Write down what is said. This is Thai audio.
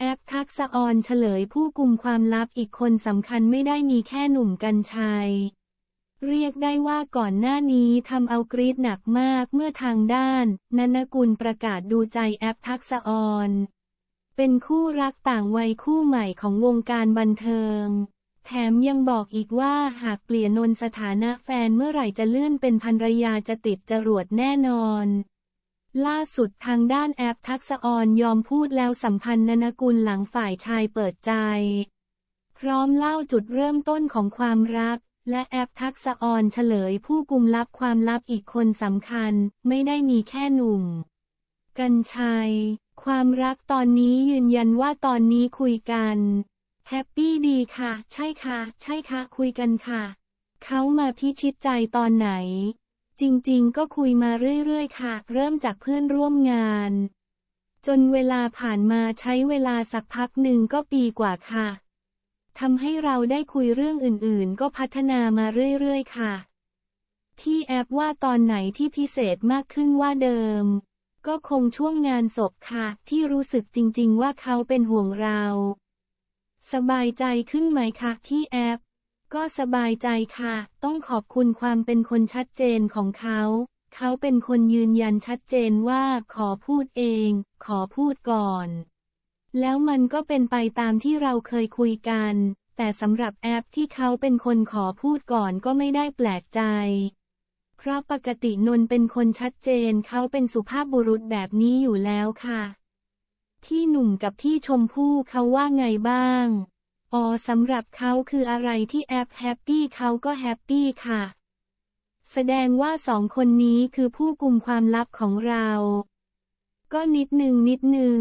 แอปทักษะออนเฉลยผู้กุมความลับอีกคนสำคัญไม่ได้มีแค่หนุ่มกัญชัย เรียกได้ว่าก่อนหน้านี้ทำเอากรีดหนักมากเมื่อทางด้าน นันกุลประกาศดูใจแอปทักษะออน เป็นคู่รักต่างวัยคู่ใหม่ของวงการบันเทิง แถมยังบอกอีกว่าหากเปลี่ยนนนสถานะแฟนเมื่อไหร่จะเลื่อนเป็นภรรยาจะติดจรวดแน่นอน ล่าสุดทางด้านแอปทักษออนยอมพูดแล้วสัมพันธ์นนกุลหลังฝ่ายชายเปิดใจ พร้อมเล่าจุดเริ่มต้นของความรัก และแอปทักษออนเฉลยผู้กุมลับความลับอีกคนสำคัญ ไม่ได้มีแค่หนุ่ม กัญชัย ความรักตอนนี้ยืนยันว่าตอนนี้คุยกันแฮปปี้ดีค่ะ ใช่ค่ะ ใช่ค่ะ คุยกันค่ะ เขามาพิชิตใจตอนไหน จริงๆ ก็คุยมาเรื่อยๆ ค่ะ เริ่มจากเพื่อนร่วมงาน จนเวลาผ่านมาใช้เวลาสักพักหนึ่งก็ปีกว่าค่ะทำให้เราได้คุยเรื่องอื่นๆ ก็พัฒนามาเรื่อยๆ ค่ะที่แอปว่าตอนไหนที่พิเศษมากขึ้นว่าเดิม ก็คงช่วงงานศพค่ะ ที่รู้สึกจริงๆ ว่าเขาเป็นห่วงเรา สบายใจขึ้นไหมคะพี่แอป ก็สบายใจค่ะ ต้องขอบคุณความเป็นคนชัดเจนของเขา เขาเป็นคนยืนยันชัดเจนว่าขอพูดเอง ขอพูดก่อน แล้วมันก็เป็นไปตามที่เราเคยคุยกัน แต่สำหรับแอปที่เขาเป็นคนขอพูดก่อนก็ไม่ได้แปลกใจ เพราะปกตินนท์เป็นคนชัดเจนเขาเป็นสุภาพบุรุษแบบนี้อยู่แล้วค่ะ พี่หนุ่มกับพี่ชมพู่เขาว่าไงบ้าง อ๋อสำหรับเขาคืออะไรที่แอปแฮปปี้เขาก็แฮปปี้ค่ะ แสดงว่าสองคนนี้คือผู้กุมความลับของเรา ก็นิดหนึ่งนิดหนึ่ง